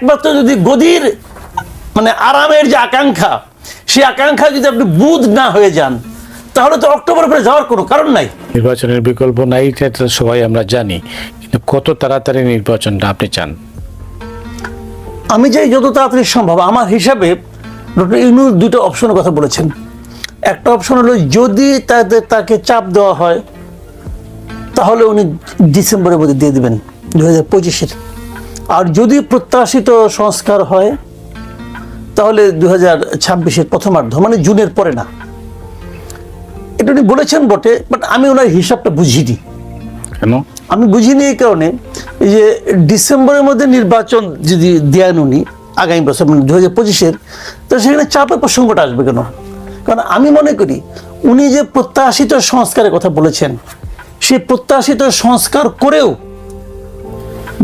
একমাত্র যদি গদির মানে আরামের যে আকাঙ্ক্ষা সেই আকাঙ্ক্ষা যদি আপনি বুধ না হয়ে যান তাহলে তো অক্টোবর পরে যাওয়ার কোনো কারণ নাই। নির্বাচনের বিকল্প নাই এটা সবাই আমরা জানি কিন্তু কত তাড়াতাড়ি নির্বাচনটা আপনি চান? আমি চাই যত তাড়াতাড়ি সম্ভব আমার হিসাবে ডক্টর ইউনুস দুটো অপশনের কথা বলেছেন। একটা অপশন হলো যদি তাদের তাকে চাপ দেওয়া হয় তাহলে উনি ডিসেম্বরের মধ্যে দিয়ে দেবেন দু হাজার পঁচিশের। আর যদি প্রত্যাশিত সংস্কার হয় তাহলে দু হাজার ছাব্বিশের প্রথমার্ধ মানে জুনের পরে না। এটা উনি বলেছেন বটে বাট আমি ওনার হিসাবটা বুঝিনি। কেন? আমি বুঝিনি এই কারণে যে ডিসেম্বরের মধ্যে নির্বাচন যদি দেন উনি আগামী বছর মানে দু হাজার পঁচিশের তো সেখানে চাপের প্রসঙ্গটা আসবে কেন? কারণ আমি মনে করি উনি যে প্রত্যাশিত সংস্কারের কথা বলেছেন সেই প্রত্যাশিত সংস্কার করেও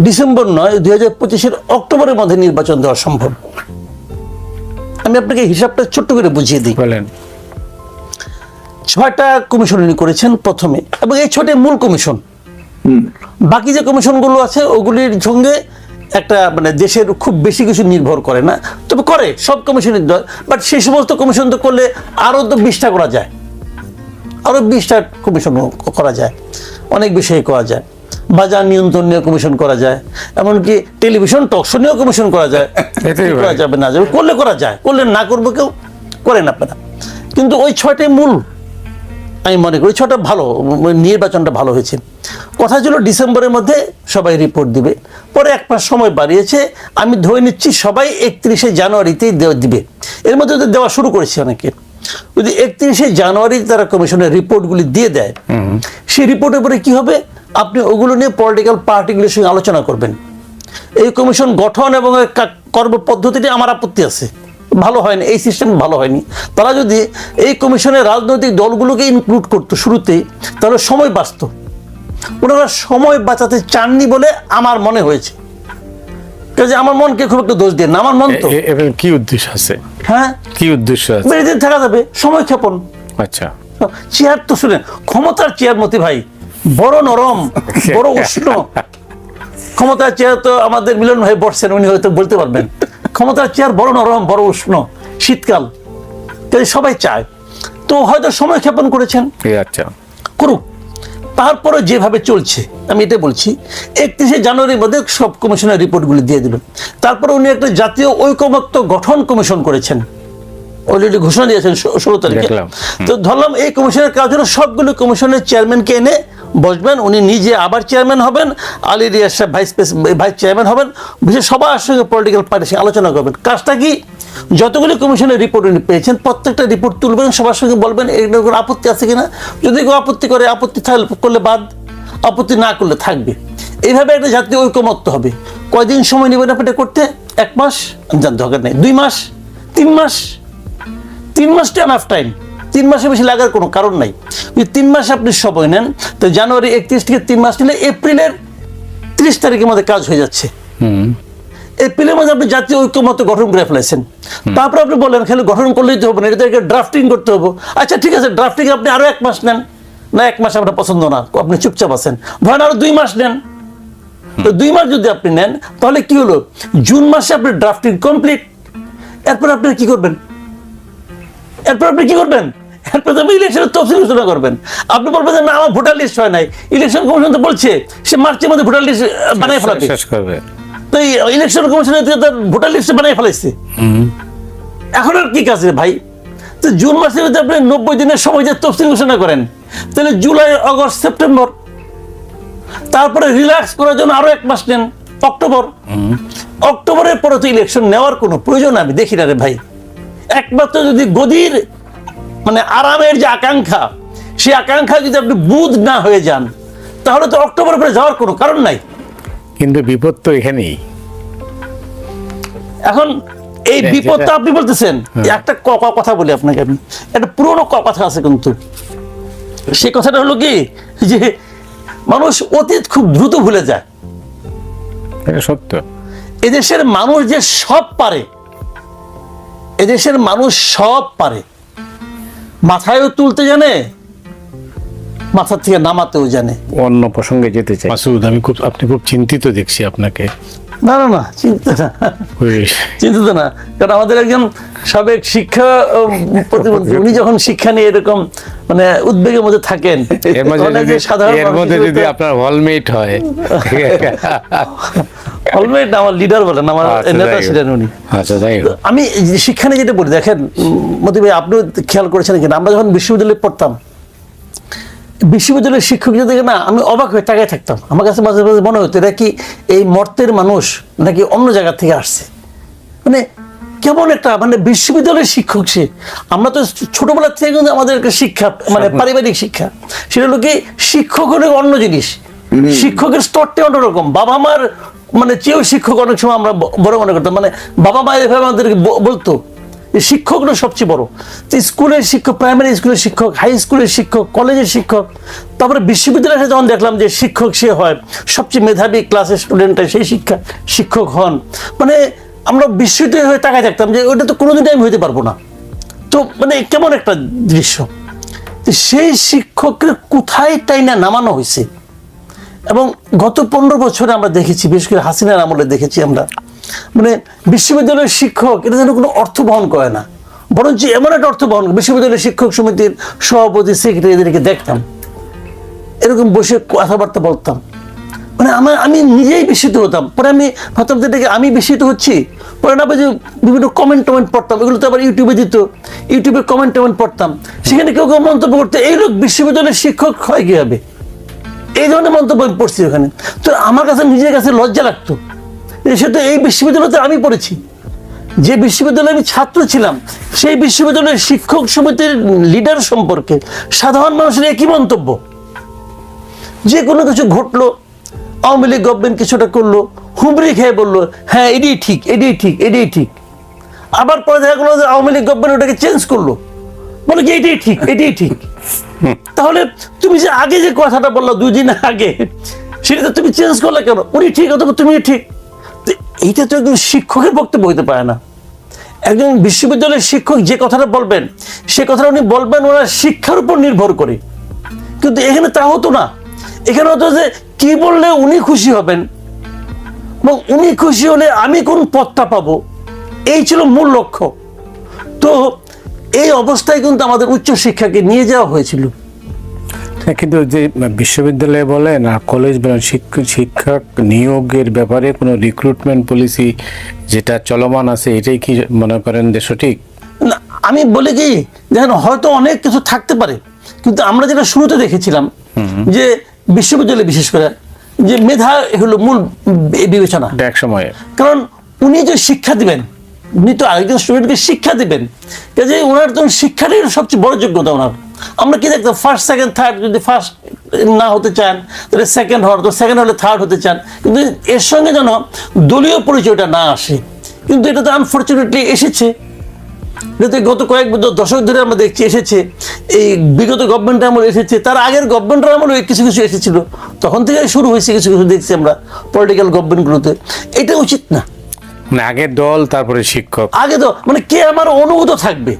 ডিসেম্বর নয় দুই হাজার পঁচিশের অক্টোবরের মধ্যে নির্বাচন দেওয়া সম্ভব। আমি আপনাকে হিসাবটা ছোট্ট করে বুঝিয়ে দিই। বলেন। ছয়টা কমিশন উনি করেছেন প্রথমে এবং এই ছয়টা মূল কমিশন। বাকি যে কমিশনগুলো আছে ওগুলির সঙ্গে একটা মানে দেশের খুব বেশি কিছু নির্ভর করে না। তবে করে সব কমিশনের বাট সেই সমস্ত কমিশন তো করলে আরও তো বিশটা করা যায়। আরও বিশটা কমিশন করা যায়। অনেক বিষয়ে করা যায়। বাজার নিয়ন্ত্রণ নিয়ে কমিশন করা যায় এমনকি টেলিভিশন টকশো নিয়েও কমিশন করা যায়। করা যাবে না যাবে? করলে করা যায় করলে না করব কেউ করেন আপনারা। কিন্তু ওই ছয়টাই মূল। আমি মনে করি ছটা ভালো নির্বাচনটা ভালো হয়েছে। কথা ছিল ডিসেম্বরের মধ্যে সবাই রিপোর্ট দিবে। পরে এক মাস সময় বাড়িয়েছে। আমি ধরে নিচ্ছি সবাই একত্রিশে জানুয়ারিতেই দেওয়া দিবে। এর মধ্যে তো দেওয়া শুরু করেছে অনেকে। যদি একত্রিশে জানুয়ারি তারা কমিশনের রিপোর্টগুলি দিয়ে দেয় সেই রিপোর্টের পরে কি হবে? আপনি ওগুলো নিয়ে পলিটিক্যাল পার্টিগুলির সঙ্গে আলোচনা করবেন। এই কমিশন গঠন এবং এর কা- কর্মপদ্ধতিটি আমার আপত্তি আছে। ভালো হয়নি এই সিস্টেম ভালো হয়নি। তারা যদি এই কমিশনের রাজনৈতিক দলগুলোকে ইনক্লুড করতো শুরুতেই তাহলে সময় বাঁচত। ওনারা সময় বাঁচাতে চাননি বলে আমার মনে হয়েছে। কাজে আমার মনকে খুব একটা দোষ দিয়ে না আমার মন তো। কি উদ্দেশ্য আছে? হ্যাঁ? কি উদ্দেশ্য আছে? বেড়ে থাকা যাবে সময় ক্ষেপণ। আচ্ছা। চেয়ার তো শুনেন ক্ষমতার চেয়ার মতি ভাই বড় নরম বড় উষ্ণ। ক্ষমতার চেয়ার তো আমাদের মিলন ভাই বসছেন উনি হয়তো বলতে পারবেন। ক্ষমতার চেয়ার বড় নরম বড় উষ্ণ শীতকাল। তাই সবাই চায়। তো হয়তো সময় ক্ষেপণ করেছেন। আচ্ছা। করুক। তারপরে যেভাবে চলছে আমি এটা বলছি একত্রিশে জানুয়ারির মধ্যে সব কমিশনের রিপোর্টগুলি দিয়ে দিল তারপরে উনি একটা জাতীয় ঐকমত্য গঠন কমিশন করেছেন। অলরেডি ঘোষণা দিয়েছেন ষোলো তারিখে। তো ধরলাম এই কমিশনের কাজ হলো সবগুলো কমিশনের চেয়ারম্যানকে এনে বসবেন, উনি নিজে আবার চেয়ারম্যান হবেন, আলী রিয়াজ সাহেব ভাইস ভাইস চেয়ারম্যান হবেন বিশেষ সবার সঙ্গে পলিটিক্যাল সঙ্গে আলোচনা করবেন। কাজটা কি? যতগুলি কমিশনের রিপোর্ট উনি পেয়েছেন, প্রত্যেকটা রিপোর্ট তুলবেন, সবার সঙ্গে বলবেন এগুলো কোনো আপত্তি আছে কিনা? যদি কেউ আপত্তি করে, আপত্তি থাকলে করলে বাদ, আপত্তি না করলে থাকবে। এইভাবে একটা জাতীয় ঐকমত্য হবে। কয়দিন সময় নেবেন আপনি করতে? এক মাস? যার দরকার নেই। দুই মাস? তিন মাস? তিন মাসটা এনাফ টাইম তিন মাসে বেশি লাগার কোনো কারণ নাই। যদি তিন মাসে আপনি সময় নেন তো জানুয়ারি একত্রিশ থেকে তিন মাস নিলে এপ্রিলের ত্রিশ তারিখের মধ্যে কাজ হয়ে যাচ্ছে। এপ্রিলের মধ্যে আপনি জাতীয় ঐক্যমত্য গঠন করে ফেলেছেন। তারপর আপনি বললেন খালি গঠন করলেই তো হবে না এটা ড্রাফটিং করতে হবে। আচ্ছা ঠিক আছে ড্রাফটিং আপনি আরও এক মাস নেন। না এক মাস আপনার পছন্দ না আপনি চুপচাপ আছেন। ধরেন আরও দুই মাস নেন। তো দুই মাস যদি আপনি নেন তাহলে কি হলো? জুন মাসে আপনি ড্রাফটিং কমপ্লিট এরপর আপনি কি করবেন? এরপর আপনি কি করবেন? এরপর তো আপনি ইলেকশনের তফসিল ঘোষণা করবেন। আপনি বলবেন যে না আমার ভোটার লিস্ট হয় নাই। ইলেকশন কমিশন তো বলছে সে মার্চের মধ্যে ভোটার লিস্ট বানিয়ে ফেলাবে। শেষ করবে। তো এই ইলেকশন কমিশনের ভোটার লিস্ট বানিয়ে ফেলাইছে। এখন আর কি কাজ ভাই? তো জুন মাসের মধ্যে আপনি নব্বই দিনের সময় যে তফসিল ঘোষণা করেন তাহলে জুলাই আগস্ট সেপ্টেম্বর তারপরে রিল্যাক্স করার জন্য আরও এক মাস নেন অক্টোবর। অক্টোবরের পরে তো ইলেকশন নেওয়ার কোনো প্রয়োজন আমি দেখি না রে ভাই। একমাত্র যদি গদির মানে আরামের যে আকাঙ্ক্ষা সেই আকাঙ্ক্ষা যদি আপনি বুধ না হয়ে যান তাহলে তো অক্টোবর পরে যাওয়ার কোনো কারণ নাই। কিন্তু বিপদ তো এখানেই। এখন এই যেটা- বিপদটা আপনি বলতেছেন একটা ক- কথা বলি আপনাকে আমি। একটা পুরনো ক- কথা আছে কিন্তু। সে কথাটা হলো কি যে মানুষ অতীত খুব দ্রুত ভুলে যায়। সত্য। এদেশের মানুষ যে সব পারে এদেশের মানুষ সব পারে। মাথায়ও তুলতে জানে মাথা থেকে নামাতেও জানে। অন্য প্রসঙ্গে যেতে চাই। মাসুদ আমি খুব আপনি খুব চিন্তিত দেখছি আপনাকে। না না না চিন্তা না। চিন্তিত না কারণ আমাদের একজন সাবেক শিক্ষা প্রতিমন্ত্রী উনি যখন শিক্ষা নিয়ে এরকম মানে উদ্বেগের মধ্যে থাকেন এর মধ্যে যদি আপনার হলমেট হয়। অলরেডি আমার লিডার বলেন আমার আচ্ছা, নেতা ছিলেন উনি। আচ্ছা যাই আমি এই শিক্ষা নিয়ে যেটা বলি দেখেন মতি ভাই আপনিও খেয়াল করেছেন কিনা? আমরা যখন বিশ্ববিদ্যালয়ে পড়তাম বিশ্ববিদ্যালয়ের শিক্ষক যদি না আমি অবাক হয়ে তাকায় থাকতাম। আমার কাছে মাঝে মাঝে মনে হতো এটা কি এই মর্তের মানুষ নাকি অন্য জায়গা থেকে আসছে? মানে কেমন একটা মানে বিশ্ববিদ্যালয়ের শিক্ষক সে। আমরা তো ছোটবেলা থেকে কিন্তু আমাদের একটা শিক্ষা মানে পারিবারিক শিক্ষা। সেটা হলো কি শিক্ষক হলো অন্য জিনিস। শিক্ষকের স্তরটা অন্যরকম। বাবা মার মানে চেয়েও শিক্ষক অনেক সময় আমরা বড় মনে করতাম। মানে বাবা মা এভাবে আমাদেরকে বলতো যে শিক্ষক হলো সবচেয়ে বড়। তো স্কুলের শিক্ষক প্রাইমারি স্কুলের শিক্ষক হাই স্কুলের শিক্ষক কলেজের শিক্ষক, তারপরে বিশ্ববিদ্যালয়ে যখন দেখলাম যে শিক্ষক সে হয়, সবচেয়ে মেধাবী ক্লাসের স্টুডেন্টরা সেই শিক্ষা, শিক্ষক হন। মানে আমরা বিস্মিত হয়ে তাকায় থাকতাম যে ওটা তো কোনোদিনই আমি হইতে পারব না। তো মানে কেমন একটা দৃশ্য। সেই শিক্ষকের কোথায় টাইনা নামানো হয়েছে এবং গত পনেরো বছরে আমরা দেখেছি, বিশেষ করে হাসিনার আমলে দেখেছি আমরা মানে বিশ্ববিদ্যালয়ের শিক্ষক, এটা যেন কোনো অর্থ বহন করে না। বরঞ্চ এমন একটা অর্থ বহন বিশ্ববিদ্যালয়ের শিক্ষক সমিতির সভাপতি, সেক্রেটারি এদেরকে দেখতাম। এরকম বসে কথাবার্তা বলতাম। মানে আমার, আমি নিজেই বিস্মিত হতাম। পরে আমি ভাবতাম যে এটাকে আমি বিস্মিত হচ্ছি। পরে না যে বিভিন্ন কমেন্ট টমেন্ট পড়তাম। এগুলো তো আবার ইউটিউবে দিত। ইউটিউবে কমেন্ট টমেন্ট পড়তাম। সেখানে কেউ কেউ মন্তব্য করতে, এই লোক বিশ্ববিদ্যালয়ের শিক্ষক হয় কীভাবে? এই ধরনের মন্তব্য পড়ছি ওখানে তো আমার কাছে নিজের কাছে লজ্জা লাগতো। যে সে তো এই বিশ্ববিদ্যালয়তে আমি পড়েছি। যে বিশ্ববিদ্যালয়ে আমি ছাত্র ছিলাম, সেই বিশ্ববিদ্যালয়ের শিক্ষক সমিতির লিডার সম্পর্কে সাধারণ মানুষের একই মন্তব্য? যে কোনো কিছু ঘটলো, আওয়ামী লীগ গভর্নমেন্ট কিছুটা করল, হুমড়ি খেয়ে বলল হ্যাঁ এটাই ঠিক এটাই ঠিক এটাই ঠিক। আবার পরে দেখা গেলো যে আওয়ামী লীগ গভর্নমেন্ট ওটাকে চেঞ্জ করল। বলে কি, এটাই ঠিক এটাই ঠিক। তাহলে তুমি যে আগে যে কথাটা বলল দুই দিন আগে সেটা তুমি চেঞ্জ করলে কেন? উনি ঠিক অথবা তুমি ঠিক? এইটা তো একজন শিক্ষকের বক্তব্য হইতে পারে না। একজন বিশ্ববিদ্যালয়ের শিক্ষক যে কথাটা বলবেন, সে কথাটা উনি বলবেন ওনার শিক্ষার উপর নির্ভর করে। কিন্তু এখানে তা হতো না। এখানে হতো যে কি বললে উনি খুশি হবেন, এবং উনি খুশি হলে আমি কোন পথটা পাবো? এই ছিল মূল লক্ষ্য। তো এই অবস্থায় কিন্তু আমাদের উচ্চ শিক্ষাকে নিয়ে যাওয়া হয়েছিল। হ্যাঁ, কিন্তু যে বিশ্ববিদ্যালয়ে বলেন আর কলেজ বলেন শিক্ষক নিয়োগের ব্যাপারে কোনো রিক্রুটমেন্ট পলিসি যেটা চলমান আছে এটাই কি মনে করেন যে সঠিক? না আমি বলি কি দেখেন হয়তো অনেক কিছু থাকতে পারে কিন্তু আমরা যেটা শুরুতে দেখেছিলাম যে বিশ্ববিদ্যালয়ে বিশেষ করে যে মেধা হলো মূল বিবেচনা। এক সময়ে। কারণ উনি যে শিক্ষা দিবেন উনি তো আরেকজন স্টুডেন্টকে শিক্ষা দিবেন। কাজে ওনার তো শিক্ষাটাই সবচেয়ে বড় যোগ্যতা ওনার। আমরা কি দেখতাম ফার্স্ট সেকেন্ড থার্ড যদি ফার্স্ট না হতে চান, তাহলে সেকেন্ড হওয়ার তো সেকেন্ড হলে থার্ড হতে চান। কিন্তু এর সঙ্গে যেন দলীয় পরিচয়টা না আসে। কিন্তু এটা তো আনফর্চুনেটলি এসেছে। যাতে গত কয়েক দ- দশক ধরে আমরা দেখছি এসেছে। এই বিগত গভর্নমেন্ট আমল এসেছে। তার আগের গভর্নমেন্টের আমলে কিছু কিছু এসেছিল। তখন থেকে শুরু হয়েছে কিছু কিছু দেখছি আমরা পলিটিক্যাল গভর্নমেন্টগুলোতে এটা উচিত না। মানে আগে দল তারপরে শিক্ষক। আগে তো মানে কে আমার অনুগত থাকবে?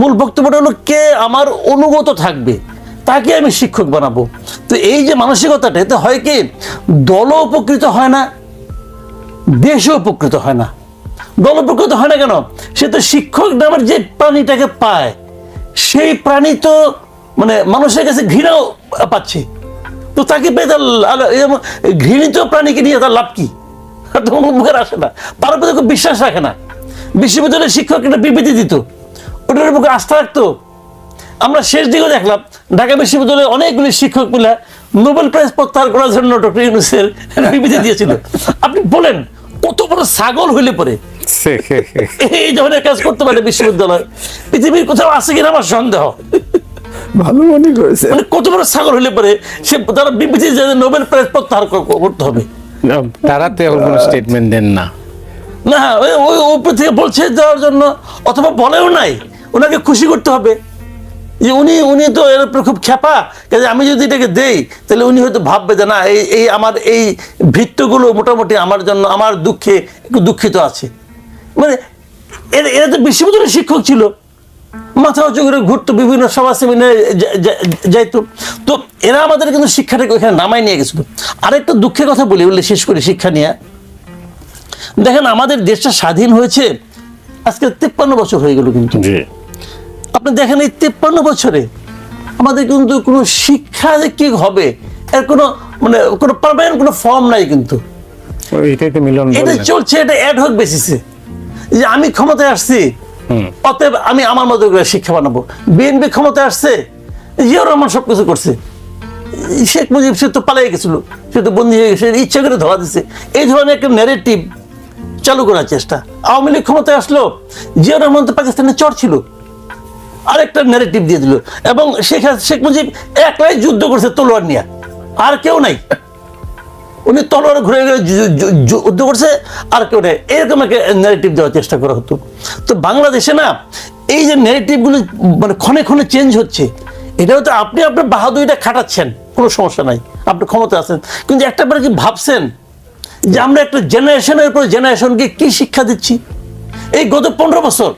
মূল বক্তব্যটা হলো কে আমার অনুগত থাকবে? তাকে আমি শিক্ষক বানাবো। তো এই যে মানসিকতাটা এতে হয় কি? দলও উপকৃত হয় না দেশও উপকৃত হয় না। দল উপকৃত হয় না কেন? সে তো শিক্ষক নামের যে প্রাণীটাকে পায় সেই প্রাণী তো মানে মানুষের কাছে ঘৃণাও পাচ্ছে। তো তাকে পেয়ে তার ঘৃণিত প্রাণীকে নিয়ে তার লাভ কি? তখন মুখের আসে না। তার উপরে বিশ্বাস রাখে না। বিশ্ববিদ্যালয়ের শিক্ষক একটা বিবৃতি দিত। ওটার বুকে আস্থা রাখতো। আমরা শেষ দিকেও দেখলাম ঢাকা বিশ্ববিদ্যালয়ে অনেকগুলি শিক্ষক মিলে নোবেল প্রাইজ প্রত্যাহার করার জন্য ডক্টর ইউনুসের বিবৃতি দিয়েছিল। আপনি বলেন কত বড় ছাগল হইলে পরে? এই ধরনের কাজ করতে পারে বিশ্ববিদ্যালয়। পৃথিবীর কোথাও আছে কিনা আমার সন্দেহ। ভালো মনে করেছে মানে কত বড় ছাগল হইলে পরে সে তারা বিবৃতি নোবেল প্রাইজ প্রত্যাহার কর- করতে হবে। তারা তো এখন কোনো স্টেটমেন্ট দেন না। না, ওই উপর থেকে বলছে দেওয়ার জন্য, অথবা বলেও নাই, ওনাকে খুশি করতে হবে। যে উনি উনি তো এর খুব খ্যাপা, কাজে আমি যদি এটাকে দেই, তাহলে উনি হয়তো ভাববে যে না, এই এই আমার, এই ভিত্তগুলো মোটামুটি আমার জন্য, আমার দুঃখে একটু দুঃখিত আছে। মানে এরা এরা তো বিশ্ববিদ্যালয়ের শিক্ষক ছিল। মাথা উঁচু করে ঘুরতো বিভিন্ন সভা সেমিনারে যাইতো। তো এরা আমাদের কিন্তু শিক্ষাটাকে ওইখানে নামাই নিয়ে গেছিল। আরেকটা দুঃখের কথা বলি বললে শেষ করি শিক্ষা নিয়ে। দেখেন আমাদের দেশটা স্বাধীন হয়েছে আজকে তেপ্পান্ন বছর হয়ে গেল কিন্তু। আপনি দেখেন এই তেপ্পান্ন বছরে আমাদের কিন্তু কোনো শিক্ষা যে কি হবে এর কোনো মানে কোনো পারমানেন্ট কোনো ফর্ম নাই কিন্তু। এটা চলছে এটা অ্যাড হোক বেসিসে যে আমি ক্ষমতায় আসছি অতএব আমি আমার মতো করে শিক্ষা বানাবো। বিএনপি ক্ষমতায় আসছে, জিয়াউর রহমান সব কিছু করছে। শেখ মুজিব, সে তো পালাই গেছিল, সে তো বন্দী হয়ে গেছে ইচ্ছা করে ধরা দিছে। এই ধরনের একটা ন্যারেটিভ চালু করার চেষ্টা। আওয়ামী লীগ ক্ষমতায় আসলো, জিয়াউর রহমান তো পাকিস্তানের চর ছিল। আরেকটা ন্যারেটিভ দিয়ে দিল। এবং শেখ শেখ মুজিব একলাই যুদ্ধ করছে তলোয়ার নিয়ে। আর কেউ নাই। উনি তলোয়ার ঘুরে যুদ্ধ করছে, আর কেউ নেই। এরকম একটা নেগেটিভ দেওয়ার চেষ্টা করা হতো। তো বাংলাদেশে না, এই যে নেগেটিভগুলো মানে ক্ষণে ক্ষণে চেঞ্জ হচ্ছে, এটাও তো আপনি আপনার বাহাদুরিটা খাটাচ্ছেন, কোনো সমস্যা নাই। আপনি ক্ষমতা আছেন। কিন্তু একটা বার কি ভাবছেন, যে আমরা একটা জেনারেশনের পর জেনারেশনকে কি শিক্ষা দিচ্ছি? এই গত পনেরো বছর,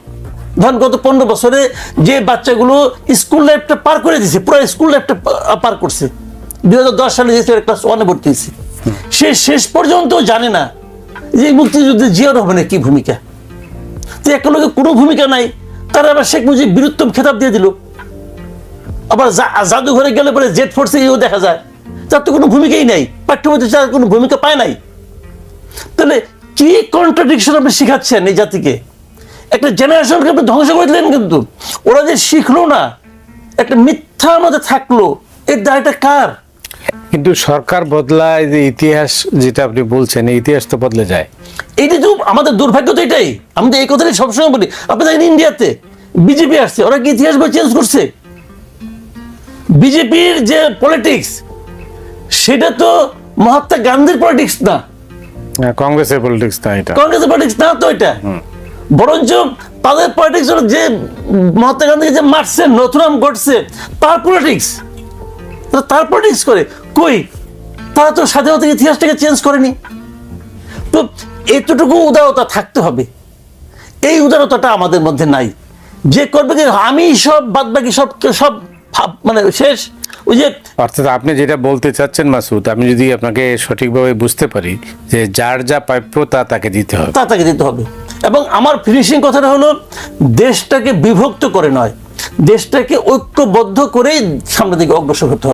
ধরেন গত পনেরো বছরে যে বাচ্চাগুলো স্কুল লাইফটা পার করে দিছে, পুরো স্কুল লাইফটা পার করছে, দুই হাজার দশ সালে যে ক্লাস ওয়ানে ভর্তি হয়েছে। সে শেষ পর্যন্ত জানে না যে মুক্তিযুদ্ধে জিয়ার রহমানের কি ভূমিকা। তো একটা লোকের কোনো ভূমিকা নাই, তারা আবার শেখ মুজিব বীরুত্তম খেতাব দিয়ে দিল। আবার জাদুঘরে গেলে পরে জেট ফোর্সে ইও দেখা যায়। তার তো কোনো ভূমিকাই নাই পাঠ্যপুস্তকে তার কোনো ভূমিকা পায় নাই। তাহলে কি কন্ট্রাডিকশন আপনি শিখাচ্ছেন এই জাতিকে? একটা জেনারেশনকে আপনি ধ্বংস করে দিলেন কিন্তু। ওরা যে শিখলো না, একটা মিথ্যা মধ্যে থাকল, এর দায়টা কার? কিন্তু সরকার বদলায় যে ইতিহাস যেটা আপনি বলছেন ইতিহাস তো বদলে যায়। এইটা তো আমাদের দুর্ভাগ্য তো এটাই। আমি তো এই কথাটাই সবসময় বলি। আপনি দেখেন ইন্ডিয়াতে বিজেপি আসছে ওরা কি ইতিহাস বই চেঞ্জ করছে? বিজেপির যে পলিটিক্স সেটা তো মহাত্মা গান্ধীর পলিটিক্স না। হ্যাঁ, কংগ্রেসের পলিটিক্স না এটা। কংগ্রেসের পলিটিক্স না তো এটা। বরঞ্চ তাদের পলিটিক্স যে মহাত্মা গান্ধীকে যে মারছে নথুরাম ঘটছে তার পলিটিক্স তার পলিটিক্স করে। কই? তারা তো স্বাধীনতা ইতিহাসটাকে চেঞ্জ করেনি। তো এতটুকু উদারতা থাকতে হবে। এই উদারতাটা আমাদের মধ্যে নাই। যে করবে কি আমি সব বাদ বাকি সব সব মানে শেষ। ওই যে অর্থাৎ আপনি যেটা বলতে চাচ্ছেন মাসুদ আমি যদি আপনাকে সঠিকভাবে বুঝতে পারি যে যার যা প্রাপ্য তা তাকে দিতে হবে। তা তাকে দিতে হবে। এবং আমার ফিনিশিং কথাটা হলো দেশটাকে বিভক্ত করে নয়। দেশটাকে ঐক্যবদ্ধ করেই সামনের দিকে অগ্রসর হতে হবে।